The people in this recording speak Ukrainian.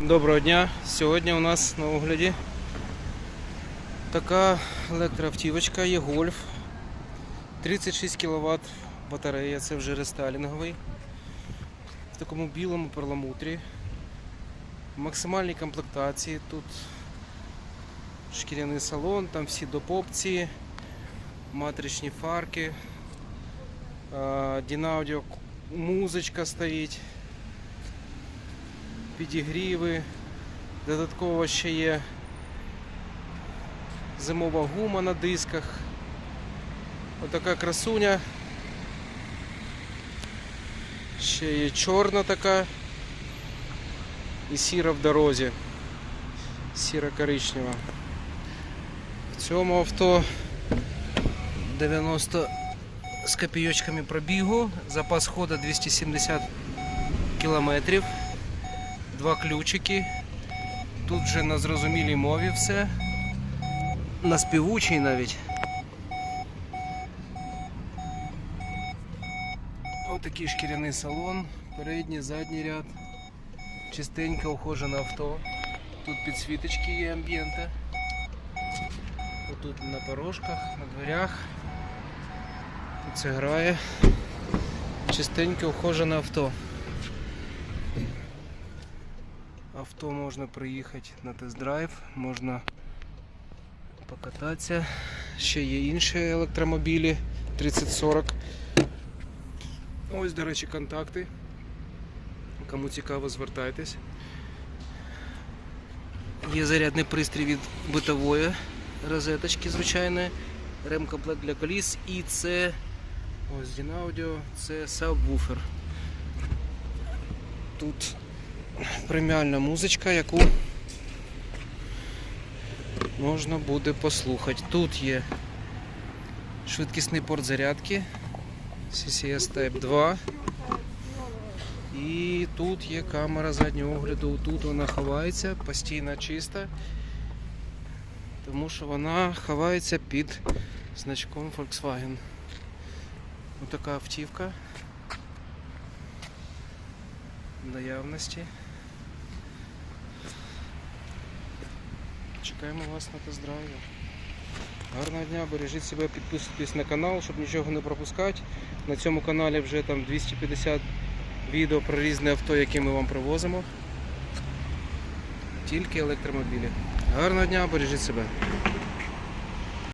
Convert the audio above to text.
Доброго дня! Сьогодні у нас на огляді така електроавтівочка є Golf. 36 кВт батарея, це вже рестайлінговий. В такому білому перламутрі. В максимальній комплектації. Тут шкіряний салон, там всі допопці, матричні фарки, Дінаудіо музичка стоїть підігріви. Додатково ще є зимова гума на дисках. Отака красуня. Ще є чорна така і сіра в дорозі. Сіра коричнева. В цьому авто 90 з копійочками пробігу, запас ходу 270 кілометрів два ключики. Тут вже на зрозумілій мові все. На співучій навіть. Отакий шкіряний салон, передній, задній ряд. Чистенько ухожене авто. Тут підсвіточки є амбієнта. Отут на порожках, на дверях. Тут це грає. Чистенько ухожене авто. Авто можна приїхати на тест-драйв, можна покататися. Ще є інші електромобілі 3040. Ось, до речі, контакти. Кому цікаво, звертайтесь. Є зарядний пристрій від битової розеточки звичайної, ремкомплект для коліс і це ось Дінаудіо, це сабвуфер. Тут преміальна музичка, яку можна буде послухати. Тут є швидкісний порт зарядки CCS Type 2. І тут є камера заднього огляду. Тут вона ховається, постійно чиста, тому що вона ховається під значком Volkswagen. Ось така автівка в наявності. Чекаємо вас на тест-драйві. Гарного дня, бережіть себе, підписуйтесь на канал, щоб нічого не пропускати. На цьому каналі вже там 250 відео про різні авто, які ми вам привозимо. Тільки електромобілі. Гарного дня, бережіть себе.